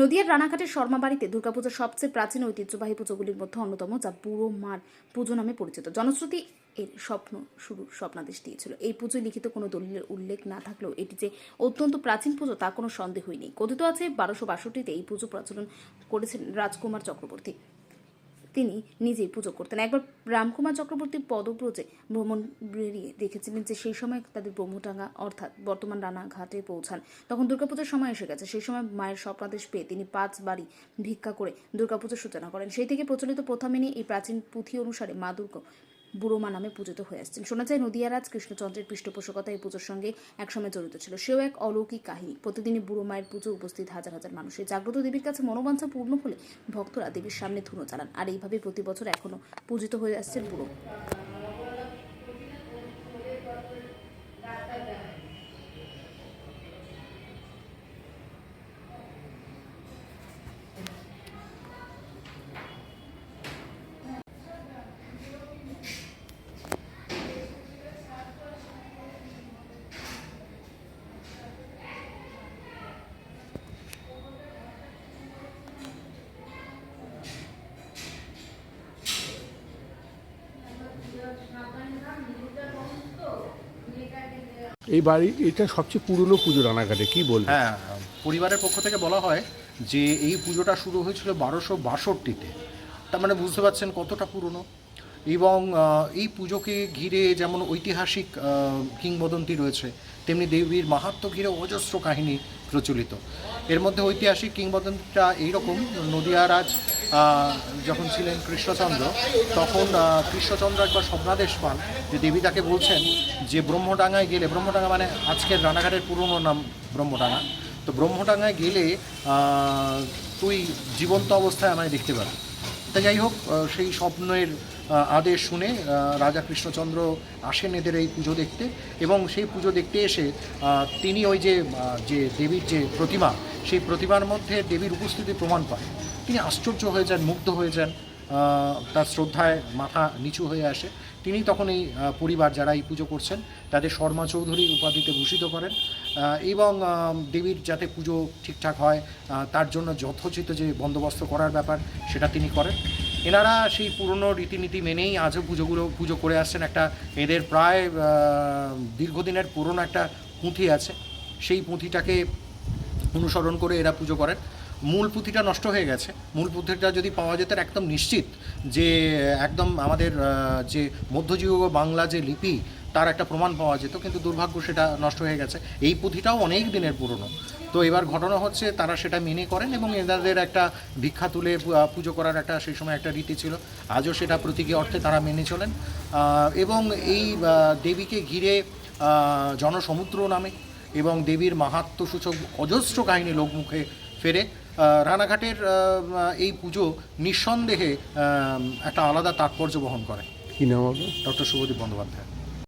নদিয়ার রানাঘাটের শর্মাবাড়িতে দুর্গাপূজার সবচেয়ে প্রাচীন ঐতিহ্যবাহী পুজোগুলির মধ্যে অন্যতম, যা বুড়ো মার পুজো নামে পরিচিত। জনশ্রুতি এর স্বপ্ন শুরু স্বপ্নাদেশ দিয়েছিল। এই পুজোয় লিখিত কোনো দলিলের উল্লেখ না থাকলেও এটি যে অত্যন্ত প্রাচীন পুজো তা কোনো সন্দেহই নেই। কথিত আছে, বারোশো বাষট্টিতে এই পুজো প্রচলন করেছেন রাজকুমার চক্রবর্তী। তিনি নিজেই পুজো করতেন। একবার রামকুমার চক্রবর্তী পদব্রজে ভ্রমণ বেরিয়ে দেখেছিলেন যে, সেই সময় তাদের ব্রহ্মটাঙ্গা অর্থাৎ বর্তমান রানাঘাটে পৌঁছান। তখন দুর্গাপুজোর সময় এসে গেছে। সেই সময় মায়ের স্বপ্নাদেশ পেয়ে তিনি পাঁচ বাড়ি ভিক্ষা করে দুর্গাপুজোর সূচনা করেন। সেই থেকে প্রচলিত প্রথা মেনে এই প্রাচীন পুঁথি অনুসারে মা দুর্গা বুড়োমা নামে পূজিত হয়ে আসছেন। শোনা যায়, নদিয়ারাজ কৃষ্ণচন্দ্রের পৃষ্ঠপোষকতা এই পুজোর সঙ্গে একসময় জড়িত ছিল। সেও এক অলৌকিক কাহিনী। প্রতিদিনই বুড়ো মায়ের পুজো উপস্থিত হাজার হাজার মানুষের জাগ্রত দেবীর কাছে মনোবাঞ্ছা পূর্ণ হলে ভক্তরা দেবীর সামনে ধুনো চালান। আর এইভাবে প্রতি বছর এখনও পূজিত হয়ে আসছেন বুড়ো। এই বাড়ি, এটা সবচেয়ে পুরনো পুজো রানাঘাটে, কি বলবেন? হ্যাঁ পরিবারের পক্ষ থেকে বলা হয় যে এই পুজোটা শুরু হয়েছিল বারোশো বাষট্টিতে। তার মানে বুঝতে পারছেন কতটা পুরনো? এবং এই পুজোকে ঘিরে যেমন ঐতিহাসিক কিংবদন্তি রয়েছে, তেমনি দেবীর মাহাত্ম ঘিরে অজস্র কাহিনী প্রচলিত। এর মধ্যে ঐতিহাসিক কিংবদন্তিটা এইরকম, নদিয়ারাজ যখন ছিলেন কৃষ্ণচন্দ্র, তখন কৃষ্ণচন্দ্র একবার স্বপ্নাদেশ পান, যে দেবী তাকে বলছেন যে ব্রহ্মডাঙ্গায় গেলে, ব্রহ্মডাঙ্গা মানে আজকের রানাঘাটের পুরনো নাম ব্রহ্মডাঙ্গা, তো ব্রহ্মডাঙ্গায় গেলে তুই জীবন্ত অবস্থায় আমায় দেখতে পাবি। তা যাই হোক সেই স্বপ্নের আদেশ শুনে রাজা কৃষ্ণচন্দ্র আসেন এদের এই পুজো দেখতে এবং সেই পুজো দেখতে এসে তিনি ওই যে যে দেবীর যে প্রতিমা সেই প্রতিমার মধ্যে দেবীর উপস্থিতি প্রমাণ পায়। তিনি আশ্চর্য হয়ে যান, মুগ্ধ হয়ে যান তার শ্রদ্ধায় মাথা নিচু হয়ে আসে। তিনি তখন এই পরিবার যারা এই পুজো করছেন, তাদের শর্মা চৌধুরী উপাধিতে ভূষিত করেন এবং দেবীর যাতে পুজো ঠিকঠাক হয় তার জন্য যথোচিত যে বন্দোবস্ত করার ব্যাপার, সেটা তিনি করেন। এনারা সেই পুরনো রীতিনীতি মেনেই আজও পুজোগুলো, পুজো করে আসছেন। একটা এদের প্রায় দীর্ঘদিনের পুরনো একটা পুঁথি আছে। সেই পুঁথিটাকে অনুসরণ করে এরা পুজো করেন। মূল পুঁথিটা নষ্ট হয়ে গেছে। মূল পুঁথিটা যদি পাওয়া যেত একদম নিশ্চিত যে, একদম আমাদের যে মধ্যযুগ বাংলা যে লিপি, তার একটা প্রমাণ পাওয়া যেত, কিন্তু দুর্ভাগ্য সেটা নষ্ট হয়ে গেছে। এই পুঁথিটাও অনেক দিনের পুরনো। তো এবার ঘটনা হচ্ছে, তারা সেটা মেনে করেন এবং এনাদের একটা ভিক্ষা তুলে পুজো করার একটা সেই সময় একটা রীতি ছিল। আজও সেটা প্রতীকী অর্থে তারা মেনে চলেন। এবং এই দেবীকে ঘিরে জনসমুদ্র নামে এবং দেবীর মাহাত্ম সূচক অজস্র কাহিনী লোকমুখে ফেরে। রানাঘাটের এই পুজো নিঃসন্দেহে একটা আলাদা তাৎপর্য বহন করে। কি নাম হবে ডক্টর শুভদীপ বন্দ্যোপাধ্যায়।